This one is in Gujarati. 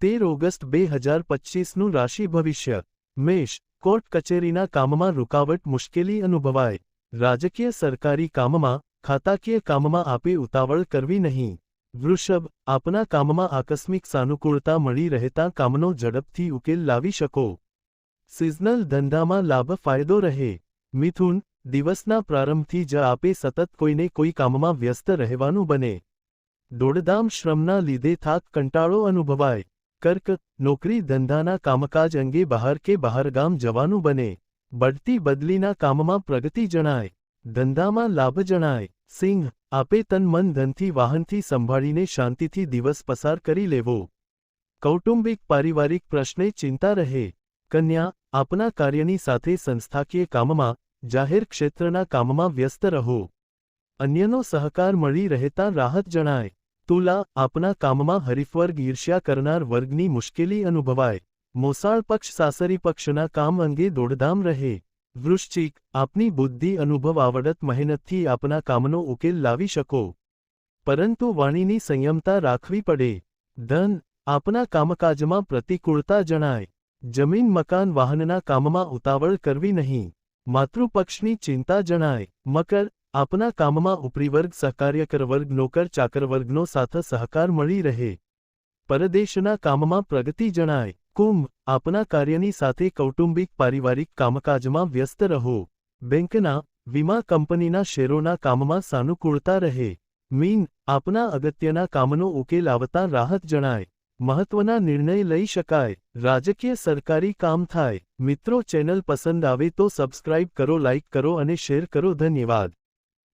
તેર ઓગસ્ટ બે હજાર પચ્ચીસનું રાશિ ભવિષ્ય. મેષ, કોર્ટ કચેરીના કામમાં રૂકાવટ મુશ્કેલી અનુભવાય. રાજકીય સરકારી કામમાં, ખાતાકીય કામમાં આપે ઉતાવળ કરવી નહીં. વૃષભ, આપના કામમાં આકસ્મિક સાનુકૂળતા મળી રહેતા કામનો ઝડપથી ઉકેલ લાવી શકો. સિઝનલ ધંધામાં લાભ ફાયદો રહે. મિથુન, દિવસના પ્રારંભથી જ આપે સતત કોઈને કોઈ કામમાં વ્યસ્ત રહેવાનું બને. દોડધામ શ્રમના લીધે થાક કંટાળો અનુભવાય. કર્ક, નોકરી ધંધાના કામકાજ અંગે બહાર કે બહારગામ જવાનું બને. બઢતી બદલીના કામમાં પ્રગતિ જણાય. ધંધામાં લાભ જણાય. સિંહ, આપે તન મન ધનથી વાહનથી સંભાળીને શાંતિથી દિવસ પસાર કરી લેવો. કૌટુંબિક પારિવારિક પ્રશ્ને ચિંતા રહે. કન્યા, આપના કાર્યની સાથે સંસ્થાકીય કામમાં, જાહેર ક્ષેત્રના કામમાં વ્યસ્ત રહો. અન્યનો સહકાર મળી રહેતા રાહત જણાય. તુલા આપના કામમાં હરીફવર્ગ ઈર્ષ્યા કરનાર વર્ગની મુશ્કેલી અનુભવાય. મોસાળ પક્ષ સાસરી પક્ષના કામ અંગે દોડધામ રહે. વૃશ્ચિક, આપની બુદ્ધિ અનુભવ આવડત મહેનતથી આપના કામનો ઉકેલ લાવી શકો. પરંતુ વાણીની સંયમતા રાખવી પડે. ધન, આપના કામકાજમાં પ્રતિકૂળતા જણાય. જમીન મકાન વાહનના કામમાં ઉતાવળ કરવી નહીં. માતૃપક્ષની ચિંતા જણાય. મકર આપના કામમાં ઉપરીવર્ગ સહકાર્યકર વર્ગ, નોકર ચાકર વર્ગનો સાથ સહકાર મળી રહે. પરદેશના કામમાં પ્રગતિ જણાય. કુંભ, આપના કાર્યની સાથે કૌટુંબિક, પારિવારિક કામકાજમાં વ્યસ્ત રહો. બેંકના, વીમા કંપનીના શેરોના કામમાં સાનુકૂળતા રહે. મીન, આપના અગત્યના કામનો ઉકેલ આવતા રાહત જણાય. મહત્વના નિર્ણય લઈ શકાય. રાજકીય સરકારી કામ થાય. મિત્રો ચેનલ પસંદ આવે તો સબસ્ક્રાઇબ કરો, લાઇક કરો અને શેર કરો. ધન્યવાદ.